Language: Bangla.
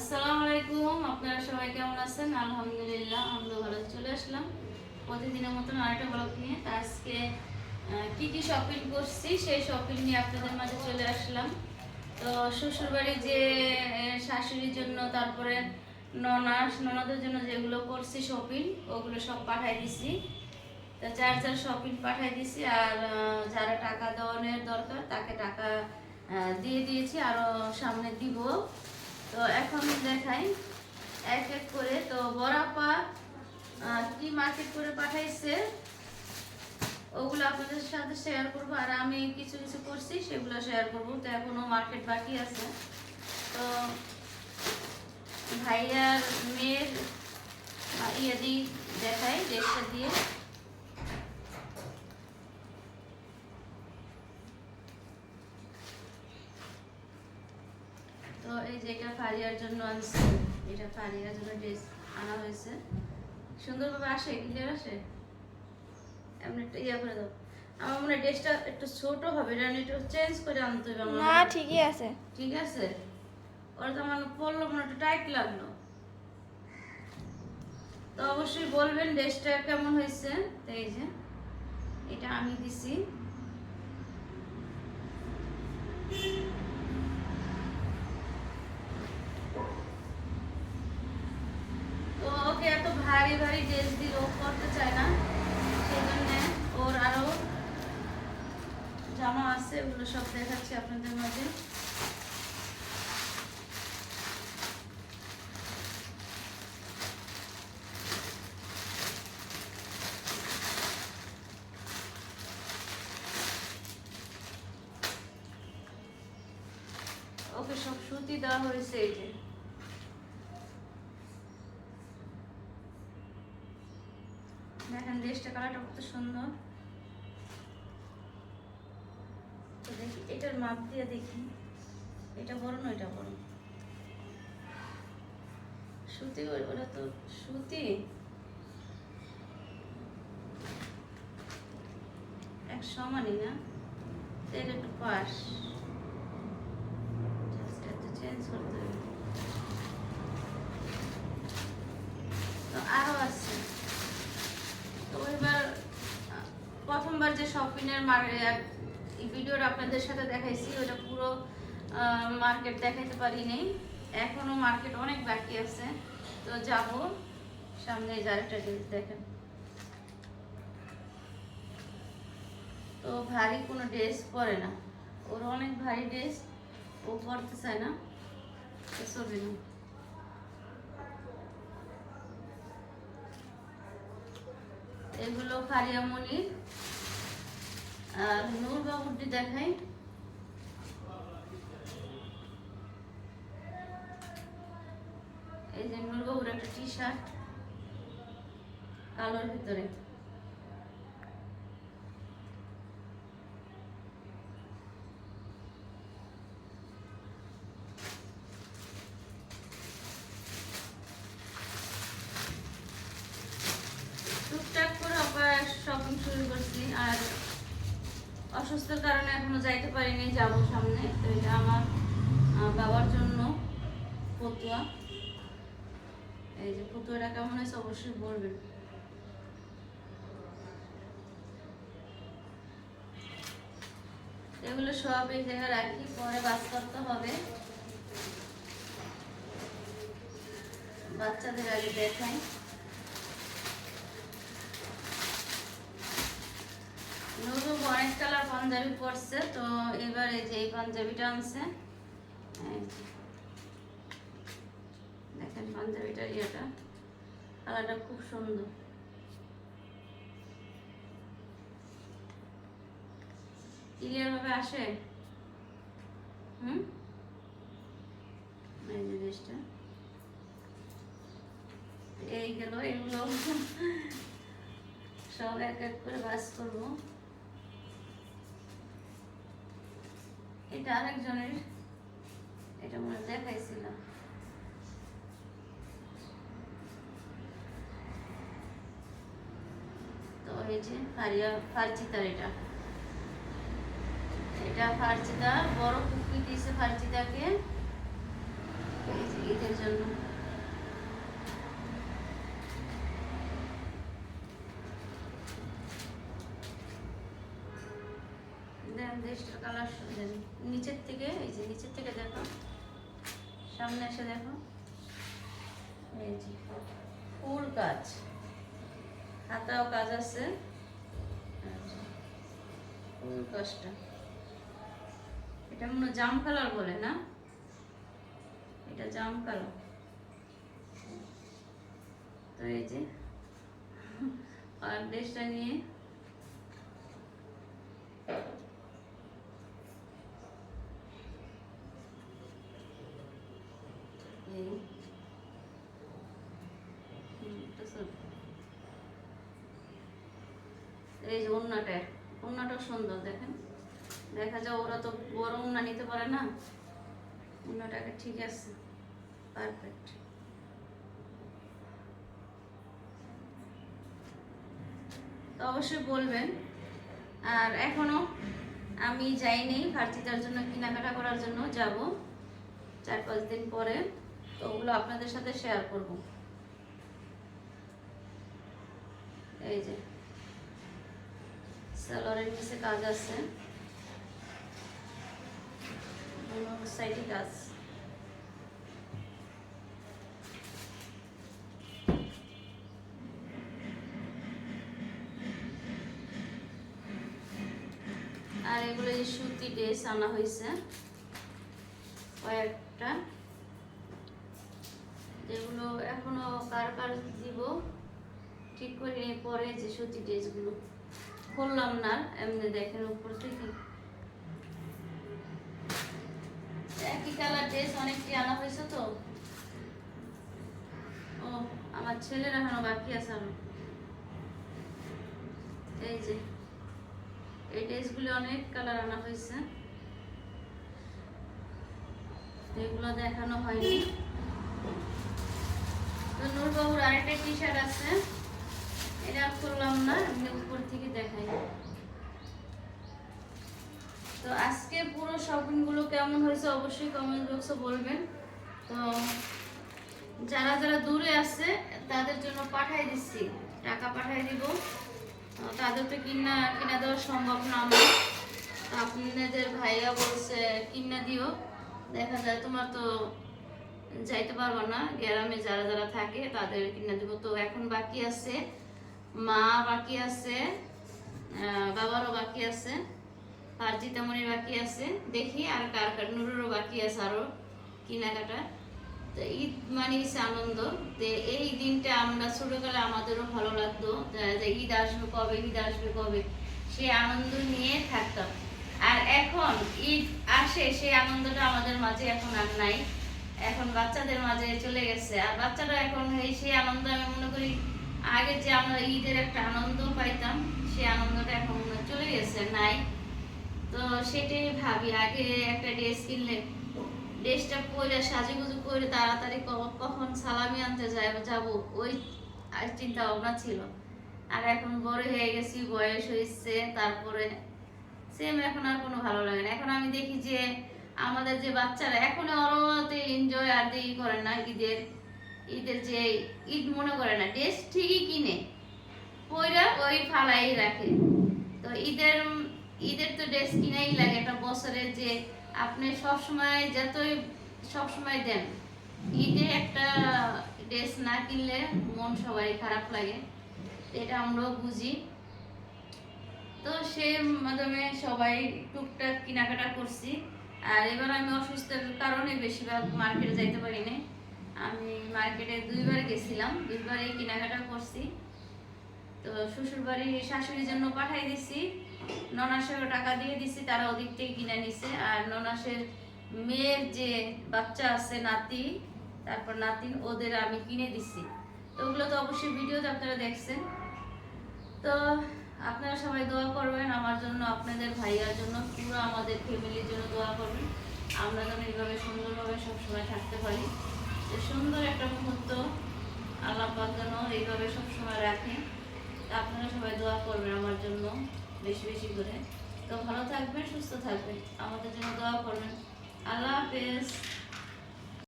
আসসালামু আলাইকুম আপনারা সবাই কেমন আছেন? আলহামদুলিল্লাহ আমরা ভালো চলে আসলাম প্রতিদিনের মতন আরেকটা ব্লগ নিয়ে। আজকে কি কি শপিং করছি সেই শপিং নিয়ে আপনাদের মাঝে চলে আসলাম। তো শ্বশুরবাড়ি যে শাশুড়ির জন্য, তারপরে ননাস ননদের জন্য যেগুলো করছি শপিং ওগুলো সব পাঠাই দিছি। তা যার যার শপিং পাঠাই দিছি, আর যারা টাকা দেওয়ানোর দরকার, তাকে টাকা দিয়ে দিয়েছি। আরও সামনে দিব। তো এখন দেখাই এক এক করে। তো আহ, কি মার্কেট করে পাঠাইছে ওগুলো আপনাদের সাথে শেয়ার করব। আর আমি কিছু কিছু করছি সেগুলো শেয়ার করব। তো এখনও মার্কেট বাকি আছে। তো ভাইয়ার মেয়ের ইয়ে দিয়ে দেখাই ডেটটা দিয়ে। তো এই যে এটা ফারিয়ার জন্য আনছি এটা ফারিয়ার জন্য ড্রেস আনা হয়েছে। সুন্দরভাবে আসে ক্লিয়ার আসে? এমনি একটা ইয়ে করে দাও। আমার মনে হয় ড্রেসটা একটু ছোট হবে এটা একটু চেঞ্জ করে আনতে হবে আমার না ঠিকই আছে। ঠিক আছে? ওরা তো আমার পরলো মনে হয় একটু টাইট লাগল। তো অবশ্যই বলবেন ড্রেসটা কেমন হয়েছে? তো এই যে এটা আমি দিছি তো ওকে এত ভারী ভারী ড্রেস ও করতে চায় না, সেই জন্য ওর আরও জামা আছে, ওগুলো সব দেখাচ্ছি আপনাদের মাঝে। ওকে সব সুতি দেওয়া হয়েছে এই যে দেখেন ড্রেসটা কালারটা কত সুন্দর তো দেখি, এটার মাপ দিয়ে দেখি। এটা বড় না এটা বড়? সুতি ওটা তো সুতি এক সমানই না? তো এটা একটু পাশ চেঞ্জ করতে হবে তো আরও আছে তো এবার আহ, শপিংয়ের ভিডিওটা আপনাদের সাথে দেখাইছি, ওটা পুরো মার্কেট দেখাইতে পারিনি এখনও মার্কেট অনেক বাকি আছে। তো যাব। সামনে আরেকটা ড্রেস দেখেন। তো ভারী কোনো ড্রেস পরে না। ওর অনেক ভারী ড্রেস ও পরতে চায় না। ছবি না। এগুলো ফারিয়ামণির আর নূর বাবুরটি দেখাই। এই যে নূর বাবুর একটা টি শার্ট কালোর ভিতরে। এখনও যাইতে পারিনি, যাব সামনে। তো এটা আমার বাবার জন্য ফতুয়া। এই যে ফতুয়াটা কেমন হয়েছে অবশ্যই বলবেন এগুলো সব এই জায়গায় রাখি, পরে বাস করতে হবে। বাচ্চাদের আগে দেখাই। অনেক কালার পাঞ্জাবি পরছে, তো এবার এই যে এই পাঞ্জাবিটা আনছে। দেখেন ইয়েটা। কালারটা খুব সুন্দর। আসে? এই জিনিসটা। এই গেল, এগুলো। সব এক এক করে বাস করব। এটা আরেকজনের, এটা মনে দেখাইছিলাম। তো এই ফারিয়া ফার্জিতার এটা। এটা ফার্জিতা বড় কুকি দিয়েছে ফার্চিতাকে। এই জন্য। দেশটার কালার নিচের থেকে, এই যে নিচের থেকে দেখো। সামনে এসে দেখো। এই যে ফুল কাজ হাতাও কাজ আছে। ফুল কাজটা এটা মনে জাম কালার বলে, না? এটা জাম কালার। তো এই যে, আর ড্রেসটা নিয়ে এই হুম, এটা সব- এই যে ওড়নাটা ওড়নাটা সুন্দর, দেখেন? দেখা যায় ওরা তো বড় ওড়না নিতে পারে না? ওড়নাটাকে ঠিক আছে পারফেক্ট তো অবশ্যই বলবেন, আর এখনও আমি যাইনি ভার্সিটার জন্য, কেনাকাটা করার জন্য যাব। চার পাঁচ দিন পরে, তো ওগুলো আপনাদের সাথে শেয়ার করব। এই যে। সালোয়ারের নিচে কাজ আছে। সাইডে কাজ। আর এগুলো এই সুতি ড্রেস আনা হয়েছে, কয়েকটা। যেগুলো এখনও কার কার দিব, ঠিক করে পরে যে সুতি ড্রেসগুলো। খুললাম না, এমনি দেখেন উপর থেকে। একই কালার ড্রেস অনেকটি আনা হয়েছে তো। ও, আমার ছেলের এখনও বাকি আছে আরও। এই যে, এই ড্রেসগুলো অনেক কালার আনা হয়েছে। এগুলো দেখানো হয়নি। তো নূরবাবুর আরেকটা টি শার্ট আছে। তো আজকে পুরো শপিংগুলো কেমন হয়েছে অবশ্যই কমেন্ট বক্সে বলবেন। তো যারা যারা দূরে আছে, তাদের জন্য পাঠাই দিচ্ছি। টাকা পাঠাই দিব। তাদের তো কিনা কিনা দেওয়া সম্ভব না আমার। আপনাদের ভাইয়া বলছে, কিনা দিও। দেখা যায় তোমার তো যাইতে পারব না। গ্রামে যারা যারা থাকে, তাদের কিনা দিব। তো এখন বাকি আছে। মা বাকি আছে বাবারও বাকি আছে পারজিতামণির বাকি আছে। দেখি আর কার কার, নুরুরও বাকি আছে আরও কেনাকাটা তো ঈদ মানে আনন্দ। তো এই দিনটা আমরা ছোটবেলা আমাদেরও ভালো লাগতো, যে- ঈদ আসবে কবে, ঈদ আসবে কবে সে আনন্দ নিয়ে থাকতাম। আর এখন ঈদ আসে, সেই আনন্দটা আমাদের মাঝে এখন আর নাই। এখন বাচ্চাদের মাঝে চলে গেছে। আর বাচ্চারা এখন সেই আনন্দ আমি মনে করি আগে যে আমরা ঈদের একটা আনন্দ পাইতাম, সেই আনন্দটা এখন চলে গেছে, নাই। তো সেটাই ভাবি, আগে একটা ড্রেস কিনলে, ড্রেসটা পরে সাজুগুজু করে তাড়াতাড়ি কখন সালামি আনতে যাব যাব, ওই চিন্তা ভাবনা ছিল। আর এখন বড় হয়ে গেছি, বয়স হয়েছে তারপরে সেম এখন আর কোনো ভালো লাগে না। এখন আমি দেখি যে আমাদের যে বাচ্চারা, এখন ওরাতে এনজয় আর দিয়ে ই করে না ঈদের। ঈদের যে ঈদ মনে করে না ড্রেস ঠিকই কিনে পয়রা ওই ফালাই রাখে। তো ঈদের ঈদের তো ড্রেস কিনাই লাগে, একটা বছরে যে আপনি সবসময় যতই, সবসময় দেন, ঈদে একটা ড্রেস না কিনলে মন সবারই খারাপ লাগে। এটা আমরাও বুঝি। তো সেই মাধ্যমে সবাই টুকটাক কেনাকাটা করছি। আর এবার আমি অসুস্থের কারণে বেশিরভাগ মার্কেটে যাইতে পারি নাই। আমি মার্কেটে দুইবার গেছিলাম দুইবারই কেনাকাটা করছি। তো শ্বশুর বাড়ি শাশুড়ির জন্য পাঠাই দিছি। ননাসেরও টাকা দিয়ে দিছি, তারা ওদিক থেকে কিনে নিছে। আর ননাসের মেয়ের যে বাচ্চা আছে নাতি, তারপর নাতিন ওদের আমি কিনে দিছি। তো ওগুলো তো অবশ্যই ভিডিওতে আপনারা দেখছেন। তো আপনারা সবাই দোয়া করবেন, আমার জন্য, আপনাদের ভাইয়ার জন্য, পুরো আমাদের ফ্যামিলির জন্য দোয়া করবেন। আমরা যেন এইভাবে সুন্দরভাবে সবসময় থাকতে পারি। সুন্দর একটা মুহূর্ত আল্লাহ যেন এইভাবে সবসময় রাখে আপনারা সবাই দোয়া করবেন আমার জন্য বেশি বেশি করে। তো ভালো থাকবেন, সুস্থ থাকবেন। আমাদের জন্য দোয়া করবেন। আল্লাহ হাফেজ।